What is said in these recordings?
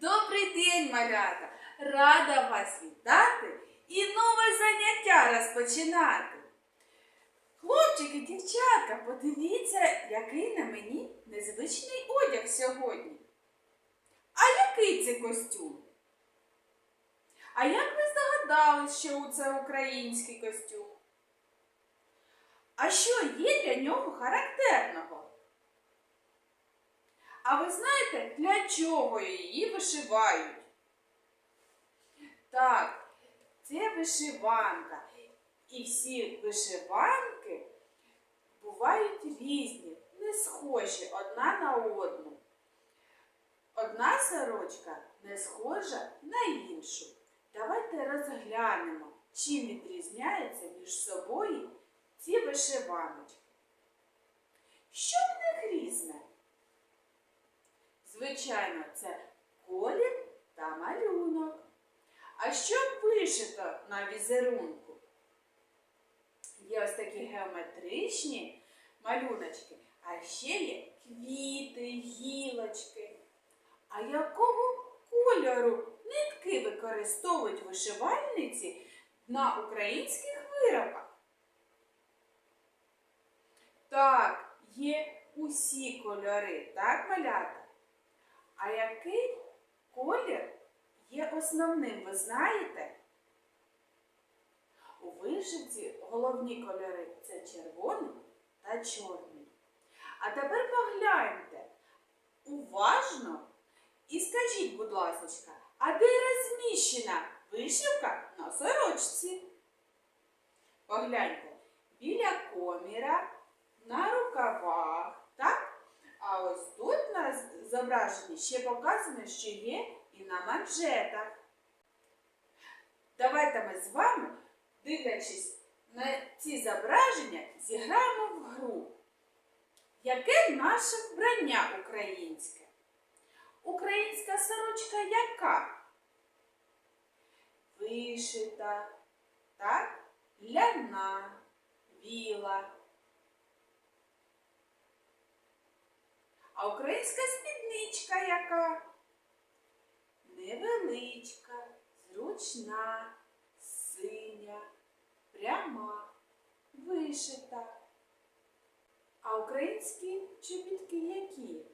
Добрий день, малята! Рада вас вітати і нове заняття розпочинати. Хлопчики, дівчатка, подивіться, який на мені незвичний одяг сьогодні. А який це костюм? А як ви здогадались, що це український костюм? А що є для нього характерного? А ви знаєте, для чого її вишивають? Так, це вишиванка. І всі вишиванки бувають різні, не схожі одна на одну. Одна сорочка не схожа на іншу. Давайте розглянемо, чим відрізняються між собою ці вишиваночки. Що? Звичайно, це колір та малюнок. А що вишито на візерунку? Є ось такі геометричні малюночки, а ще є квіти, гілочки. А якого кольору нитки використовують вишивальниці на українських виробах? Так, є усі кольори, так, малята? А який колір є основним, ви знаєте? У вишивці головні кольори це червоний та чорний. А тепер погляньте уважно і скажіть, будь ласка, а де розміщена вишивка на сорочці? Погляньте, біля коміра, на рукавах, так? А ось тут на зображенні ще показано, що є і на манжетах. Давайте ми з вами, дивлячись на ці зображення, зіграємо в гру. Яке наше вбрання українське? Українська сорочка яка? Вишита, так? Ляна, біла. А українська спідничка яка? Невеличка, зручна, синя, пряма, вишита. А українські чобітки які?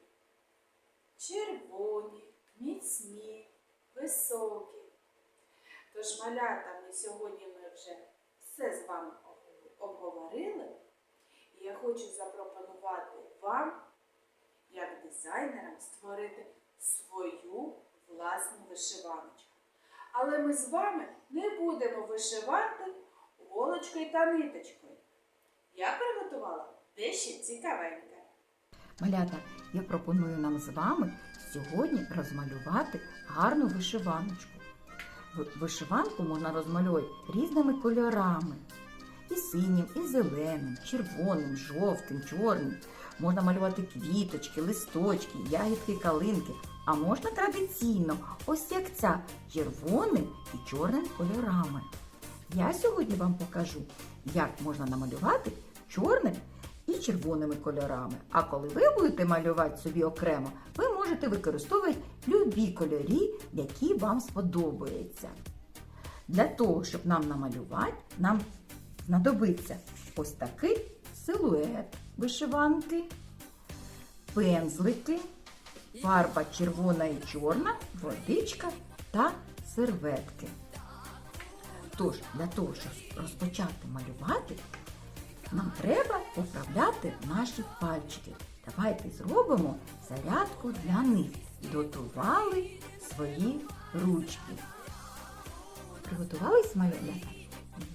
Червоні, міцні, високі. Тож, малята, ми сьогодні ми вже все з вами обговорили. І я хочу запропонувати вам як дизайнерам створити свою власну вишиваночку. Але ми з вами не будемо вишивати голочкою та ниточкою. Я приготувала дещо цікавеньке. Малята, я пропоную нам з вами сьогодні розмалювати гарну вишиваночку. Вишиванку можна розмалювати різними кольорами. І синім, і зеленим, червоним, жовтим, чорним. Можна малювати квіточки, листочки, ягідки, калинки. А можна традиційно, ось як ця, червоним і чорним кольорами. Я сьогодні вам покажу, як можна намалювати чорним і червоними кольорами. А коли ви будете малювати собі окремо, ви можете використовувати любі кольорі, які вам сподобаються. Для того, щоб нам намалювати, нам знадобиться ось такий силует вишиванки, пензлики, фарба червона і чорна, водичка та серветки. Тож, для того, щоб розпочати малювати, нам треба поправляти наші пальчики. Давайте зробимо зарядку для них. Підготували свої ручки. Приготувались малята?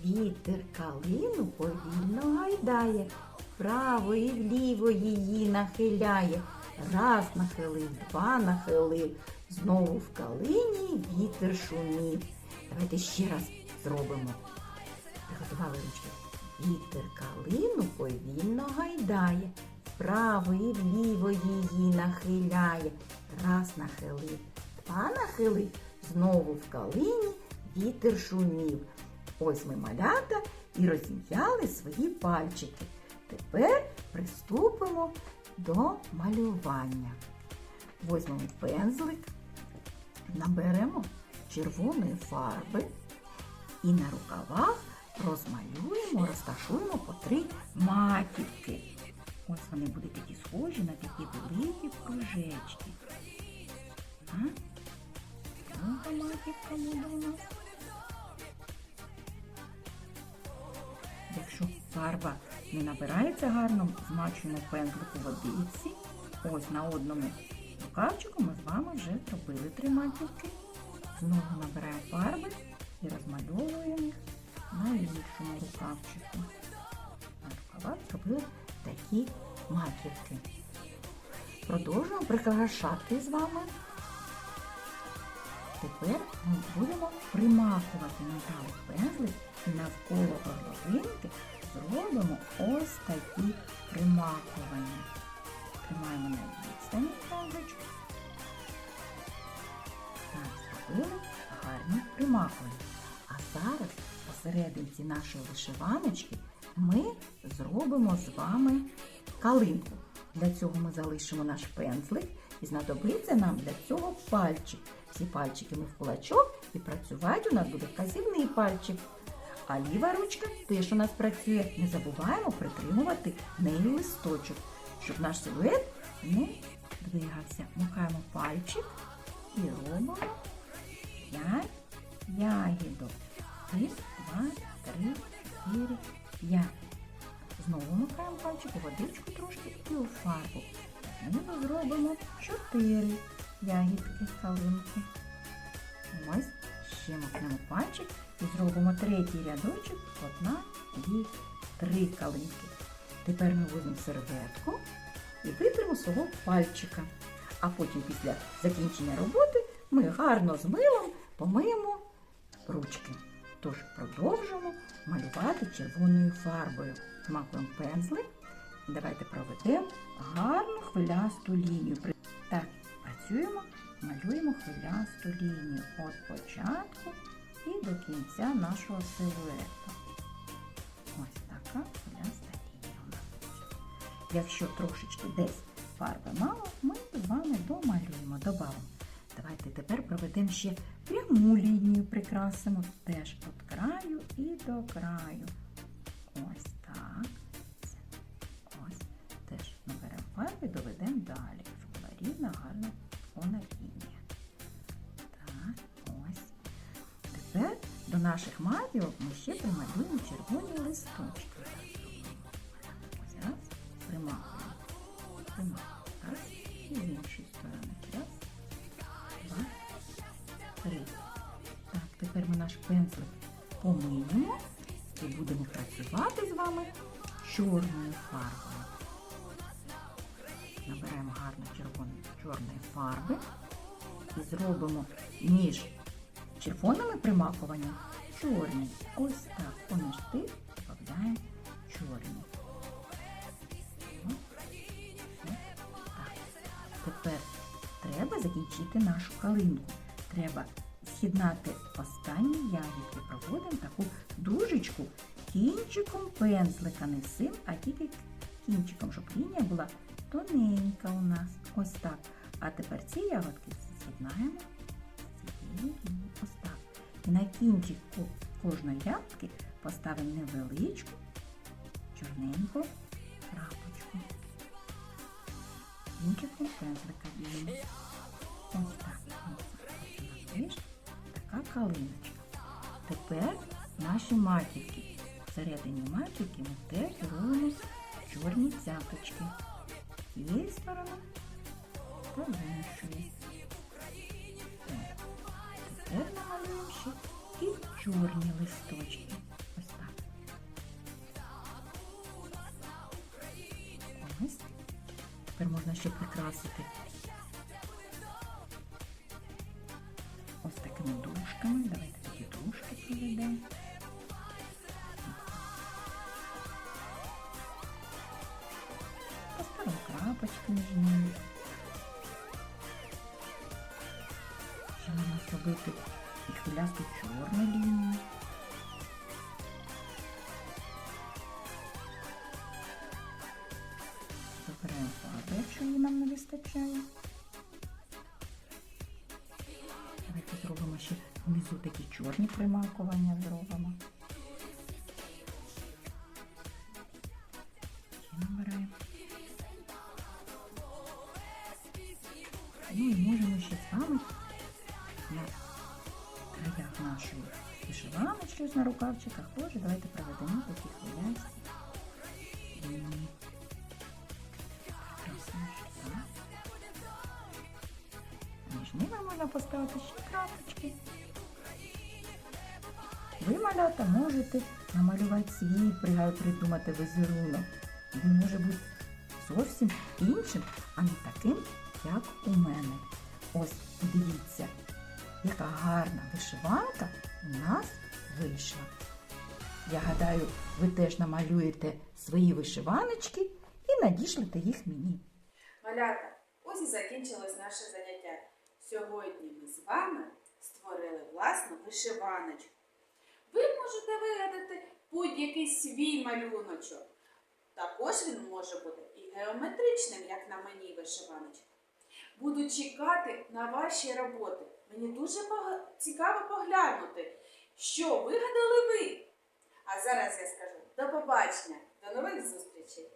Вітер калину повільно гайдає, вправо і вліво її нахиляє. Раз нахилив, два нахилив, знову в калині вітер шумів. Давайте ще раз зробимо. Приготували ручки. Вітер калину повільно гайдає, вправо і вліво її нахиляє. Раз нахилив, два нахилив, знову в калині вітер шумів. Ось ми малята і розім'яли свої пальчики. Тепер приступимо до малювання. Возьмемо пензлик, Наберемо червоної фарби і на рукавах розмалюємо, розташуємо по три маківки. Ось вони будуть такі схожі на такі великі кружечки. Друга маківка буде у нас. Якщо фарба не набирається гарно, змачуємо пензлику водиці. Ось на одному рукавчику ми з вами вже зробили три маківки. Знову набираємо фарби і розмальовуємо їх на іншому рукавчику. На рукавах зробили такі маківки. Продовжуємо прикрашати з вами. Тепер ми будемо примахувати металик пензлик і навколо горловинки зробимо ось такі примахування. Тримаємо на відстані пензличку. Так, зробили гарні примахування. А зараз посерединці нашої вишиваночки ми зробимо з вами калинку. Для цього ми залишимо наш пензлик і знадобиться нам для цього пальчик. Всі пальчики ми в кулачок і працювати у нас буде вказівний пальчик. А ліва ручка теж у нас працює. Не забуваємо притримувати нею листочок, щоб наш силует не двигався. Мукаємо пальчик і робимо 5 ягідок. Один, два, три, чотири, п'ять. Знову макаємо пальчик у водичку трошки і у фарбу. Ми зробимо 4 ягідки калинки. Ось макнемо пальчик і зробимо третій рядочок. Одна, дві, три калинки. Тепер ми візьмемо серветку і витримо свого пальчика. А потім після закінчення роботи ми гарно з милом помиємо ручки. Тож продовжуємо малювати червоною фарбою. Змакуємо пензлик. Давайте проведемо гарну хвилясту лінію. Так, працюємо, малюємо хвилясту лінію від початку і до кінця нашого силуету. Ось така хвиляста лінія у нас. Якщо трошечки десь фарби мало, ми з вами домалюємо, додамо. Давайте тепер проведемо ще пряму лінію, прикрасимо теж від краю і до краю. Ось так. Ось. Теж наберемо фарби доведемо далі. Щоб була рівна, гарна повна наших матів ми ще прималюємо червоні листочки. Ось раз, примахуємо. Примахуємо. Так. І з іншої сторони. Раз, два, три. Так, тепер ми наш пензлик помиємо і будемо працювати з вами чорною фарбою. Набираємо гарно червоної чорної фарби і зробимо між червоними примахуваннями чорні. Ось так. Поміж тих додаємо чорні. О, о, так. Тепер треба закінчити нашу калинку. Треба з'єднати останні ягідки. Проводимо таку дужечку кінчиком пензлика. Не сим, а тільки кінчиком, щоб лінія була тоненька у нас. Ось так. А тепер ці ягодки з'єднаємо з цією лінією. На кінчик кожної ягодки поставимо невеличку чорненьку крапочку. Кінчиком пензлика діємо. Ось так. Ось така калиночка. Тепер наші маківки. Всередині маківки ми теж робимо чорні цяточки. З цієї та іншої. Тепер ще і чорні листочки. Ось так. Ось. Тепер можна ще прикрасити ось такими дужками. Давайте такі дужки проведемо. Поставимо крапочки між ними. Ще можна зробити хвилясту чорну лінію. Забираємо фарбу, якщо її нам не вистачає. зробимо ще внизу такі чорні примакування зробимо. Рукавчиках теж давайте проведемо такі хвилясті. Між ними можна поставити ще крапочки. Ви, малята, можете намалювати свій, придумати візерунок. Він може бути зовсім іншим, а не таким, як у мене. Ось подивіться, яка гарна вишиванка у нас вийшла. Я гадаю, ви теж намалюєте свої вишиваночки і надішлете їх мені. Малята, ось і закінчилось наше заняття. Сьогодні ми з вами створили власну вишиваночку. Ви можете вигадати будь-який свій малюночок. Також він може бути і геометричним, як на мені вишиваночка. Буду чекати на ваші роботи. Мені дуже цікаво поглянути, що вигадали ви. А зараз я скажу до побачення, до нових зустрічей!